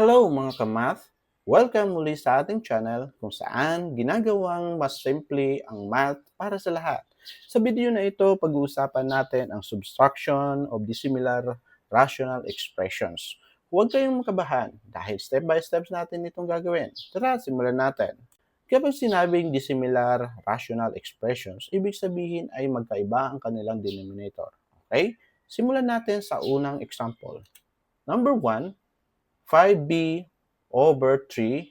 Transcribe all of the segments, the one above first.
Hello mga kamath! Welcome muli sa ating channel kung saan ginagawang mas simple ang math para sa lahat. Sa video na ito, pag-uusapan natin ang subtraction of dissimilar rational expressions. Huwag kayong makabahan dahil step by step natin itong gagawin. Tara, simulan natin. Kapag sinabing dissimilar rational expressions, ibig sabihin ay magkaiba ang kanilang denominator. Okay? Simulan natin sa unang example. Number 1, 5b over 3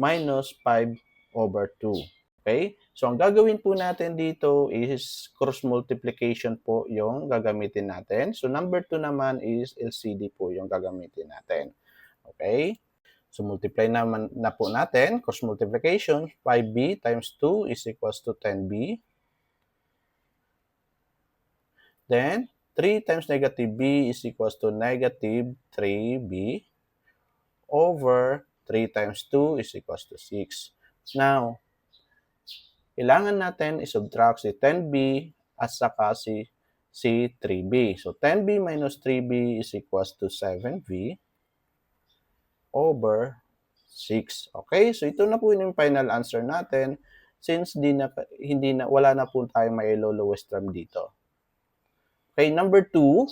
minus 5 over 2. Okay? So, ang gagawin po natin dito is cross multiplication po yung gagamitin natin. So, number 2 naman is LCD po yung gagamitin natin. Okay? So, multiply naman na po natin. Cross multiplication, 5b times 2 is equals to 10b. Then, 3 times negative b is equals to negative 3b over 3 times 2 is equals to 6. Now, kailangan natin isubtract si 10b at saka si, si 3b. So, 10b minus 3b is equals to 7b over 6. Okay? So, ito na po yung final answer natin since di na, hindi na, wala na po tayo may lowest term dito. Okay, number 2,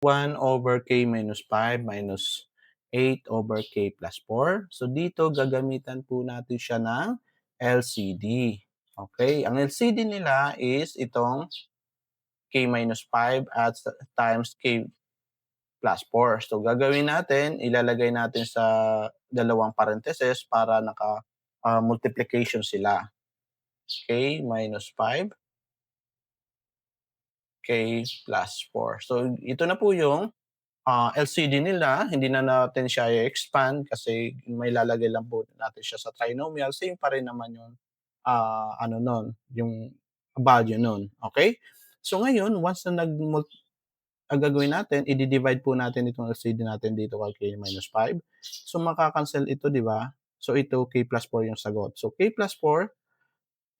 1 over k minus 5 minus 8 over k plus 4. So, dito gagamitan po natin siya ng LCD. Okay, ang LCD nila is itong k minus 5 at times k plus 4. So, gagawin natin, ilalagay natin sa dalawang parentheses para naka uh, multiplication sila. k minus 5 k plus 4. So, ito na po yung uh, LCD nila. Hindi na natin siya i-expand kasi may lalagay lang po natin siya sa trinomial. Same pa rin naman yung uh, ano nun, yung value nun. Okay? So, ngayon, once na nag ang gagawin natin, i-divide po natin itong LCD natin dito kay k minus 5. So, makakancel ito, di ba? So, ito, k plus 4 yung sagot. So, k plus 4,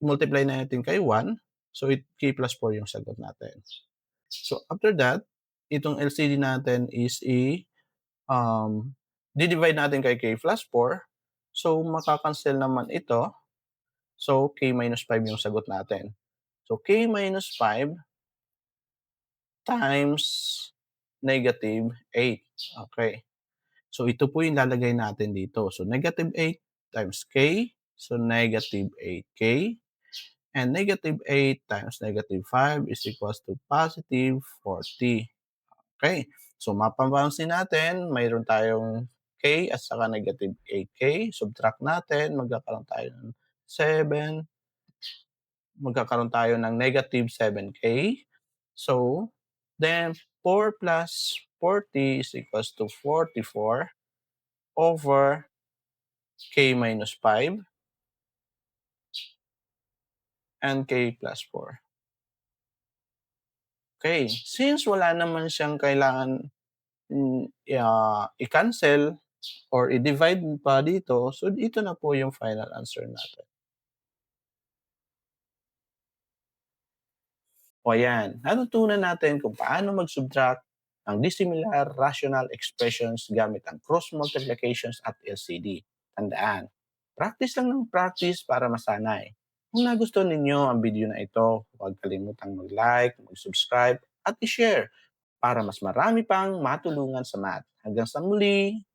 multiply na natin kay 1. So, it, k plus 4 yung sagot natin. So, after that, itong LCD natin is i um, di-divide natin kay k plus 4. So, makakancel naman ito. So, k minus 5 yung sagot natin. So, k minus 5 times negative 8. Okay. So, ito po yung lalagay natin dito. So, negative 8 times k. So, negative 8k. And negative 8 times negative 5 is equals to positive 40. Okay. So, mapapansin natin, mayroon tayong k at saka negative 8k. Subtract natin, magkakaroon tayo ng 7. Magkakaroon tayo ng negative 7k. So, then 4 plus 40 is equals to 44 over k minus 5 and k plus 4. Okay, since wala naman siyang kailangan uh, i-cancel or i-divide pa dito, so ito na po yung final answer natin. O ayan, natutunan natin kung paano mag-subtract ang dissimilar rational expressions gamit ang cross multiplications at LCD. Tandaan, practice lang ng practice para masanay. Kung nagustuhan ninyo ang video na ito, huwag kalimutang mag-like, mag-subscribe, at i-share para mas marami pang matulungan sa math. Hanggang sa muli!